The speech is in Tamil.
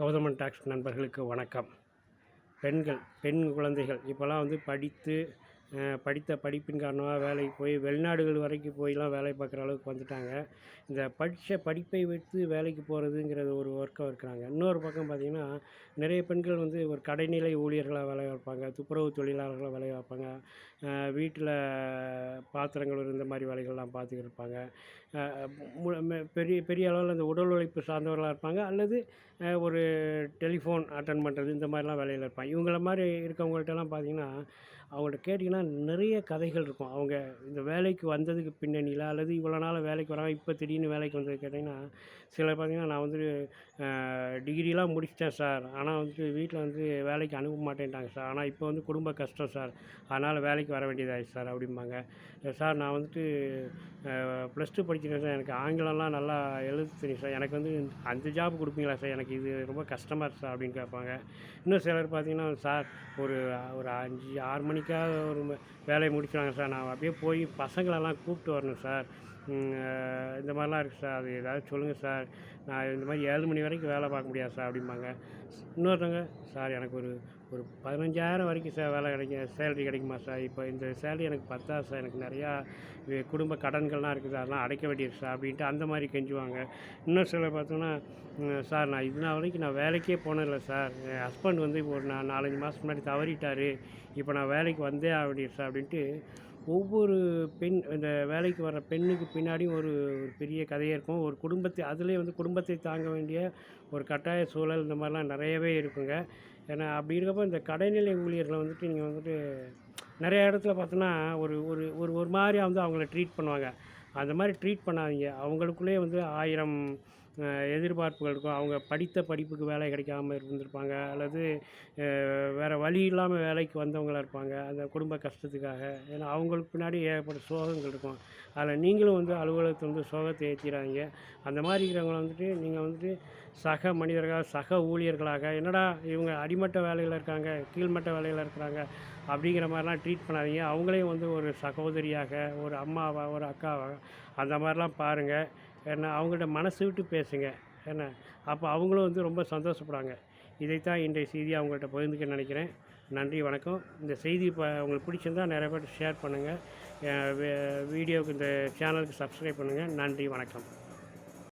கௌதமன் டாக்ஸ் நண்பர்களுக்கு வணக்கம். பெண்கள் பெண் குழந்தைகள் இப்போல்லாம் வந்து படித்து படித்த படிப்பின் காரணமாக வேலைக்கு போய் வெளிநாடுகள் வரைக்கும் போயெலாம் வேலை பார்க்குற அளவுக்கு வந்துட்டாங்க. இந்த படித்த படிப்பை வைத்து வேலைக்கு போகிறதுங்கிறது ஒரு ஒர்க்காக இருக்கிறாங்க. இன்னொரு பக்கம் பார்த்திங்கன்னா நிறைய பெண்கள் வந்து ஒரு கடைநிலை ஊழியர்களாக வேலை பார்ப்பாங்க துப்புரவு தொழிலாளர்களாக வேலை பார்ப்பாங்க. வீட்டில் பாத்திரங்கள் இந்த மாதிரி வேலைகள்லாம் பார்த்துக்கிட்டு இருப்பாங்க. பெரிய பெரிய அளவில் அந்த உடல் உழைப்பு சார்ந்தவர்களாக இருப்பாங்க. அல்லது ஒரு டெலிஃபோன் அட்டன் பண்ணுறது இந்த மாதிரிலாம் வேலையில் இருப்பாங்க. இவங்கள மாதிரி இருக்கவங்கள்ட்டலாம் பார்த்தீங்கன்னா அவங்கள்ட்ட கேட்டிங்கன்னா நிறைய கதைகள் இருக்கும். அவங்க இந்த வேலைக்கு வந்ததுக்கு பின்னணியில் அல்லது இவ்வளோ நாள் வேலைக்கு வராங்க இப்போ திடீர்னு வேலைக்கு வந்தது கேட்டிங்கன்னா சிலர் பார்த்திங்கன்னா நான் வந்து டிகிரிலாம் முடிச்சிட்டேன் சார் ஆனால் வந்துட்டு வீட்டில் வந்து வேலைக்கு அனுப்ப மாட்டேன்ட்டாங்க சார் ஆனால் இப்போ வந்து குடும்ப கஷ்டம் சார் அதனால் வேலைக்கு வர வேண்டியதாகிடுச்சு சார் அப்படிம்பாங்க. சார் நான் வந்துட்டு ப்ளஸ் டூ படிச்சிருக்கேன் சார் எனக்கு ஆங்கிலம்லாம் நல்லா எழுத தெரியும் சார் எனக்கு வந்து அந்த ஜாப் கொடுப்பீங்களா சார் எனக்கு இது ரொம்ப கஷ்டமாக இருக்கு சார் அப்படின்னு கேட்பாங்க. இன்னும் சிலர் பார்த்திங்கன்னா சார் ஒரு ஒரு அஞ்சு ஆறு மணி மணிக்காக ஒரு வேலையை முடிச்சுவாங்க சார். நான் அப்படியே போய் பசங்களெல்லாம் கூப்பிட்டு வரணும் சார். இந்த மாதிரிலாம் இருக்குது சார். அது ஏதாவது சொல்லுங்கள் சார். நான் இந்த மாதிரி ஏழு மணி வரைக்கும் வேலை பார்க்க முடியாது சார் அப்படிம்பாங்க. இன்னொருத்தவங்க சார் எனக்கு ஒரு ஒரு பதினஞ்சாயிரம் வரைக்கும் சார் வேலை கிடைக்கும் சேலரி கிடைக்குமா சார்? இப்போ இந்த சேலரி எனக்கு பத்தாது சார். எனக்கு நிறையா குடும்ப கடன்கள்லாம் இருக்குது. அதெல்லாம் அடைக்க வேண்டியது சார் அப்படின்ட்டு அந்த மாதிரி கெஞ்சுவாங்க. இன்னும் சில பார்த்தோன்னா சார் நான் இது நாள் வரைக்கும் நான் வேலைக்கே போனதில்லை சார். என் ஹஸ்பண்ட் வந்து இப்போ ஒரு நான் நாலஞ்சு மாதம் முன்னாடி தவறிட்டார். இப்போ நான் வேலைக்கு வந்தே ஆக வேண்டியது சார் அப்படின்ட்டு ஒவ்வொரு பெண் இந்த வேலைக்கு வர்ற பெண்ணுக்கு பின்னாடியும் ஒரு ஒரு பெரிய கதையாக இருக்கும். ஒரு குடும்பத்தை அதுலேயே வந்து குடும்பத்தை தாங்க வேண்டிய ஒரு கட்டாய சூழல் இந்த மாதிரிலாம் நிறையவே இருக்குங்க. ஏன்னா அப்படி இருக்கப்போ இந்த கடைநிலை ஊழியர்களை வந்துட்டு நீங்கள் வந்துட்டு நிறைய இடத்துல பார்த்தோன்னா ஒரு ஒரு ஒரு ஒரு மாதிரியா வந்து அவங்கள ட்ரீட் பண்ணுவாங்க. அந்த மாதிரி ட்ரீட் பண்ணாதீங்க. அவங்களுக்குள்ளேயே வந்து ஆயிரம் எதிர்பார்ப்புகள் இருக்கும். அவங்க படித்த படிப்புக்கு வேலை கிடைக்காம இருந்திருப்பாங்க. அல்லது வேறு வழி இல்லாமல் வேலைக்கு வந்தவங்களா இருப்பாங்க. அந்த குடும்ப கஷ்டத்துக்காக. ஏன்னா அவங்களுக்கு பின்னாடி ஏகப்பட்ட சோகங்கள் இருக்கும். அதில் நீங்களும் வந்து அலுவலகத்தில் வந்து சோகத்தை ஏற்றிடாதீங்க அந்த மாதிரி இருக்கிறவங்கள வந்துட்டு நீங்கள் வந்துட்டு சக மனிதர்களாக சக ஊழியர்களாக என்னடா இவங்க அடிமட்ட வேலையில் இருக்காங்க கீழ்மட்ட வேலையில் இருக்கிறாங்க அப்படிங்கிற மாதிரிலாம் ட்ரீட் பண்ணாதீங்க. அவங்களையும் வந்து ஒரு சகோதரியாக ஒரு அம்மாவாக ஒரு அக்காவாக அந்த மாதிரிலாம் பாருங்கள் ஏன்னா அவங்கள்ட்ட மனசு விட்டு பேசுங்க. என்ன அப்போ அவங்களும் வந்து ரொம்ப சந்தோஷப்படுவாங்க. இதைத்தான் இன்றைய செய்தி அவங்கள்ட்ட பகிர்ந்துக்க நினைக்கிறேன். நன்றி வணக்கம். இந்த செய்தி இப்போ உங்களுக்கு பிடிச்சிருந்தா நிறைய பேர் ஷேர் பண்ணுங்கள் வீடியோவுக்கு இந்த சேனலுக்கு சப்ஸ்கிரைப் பண்ணுங்கள் நன்றி வணக்கம்.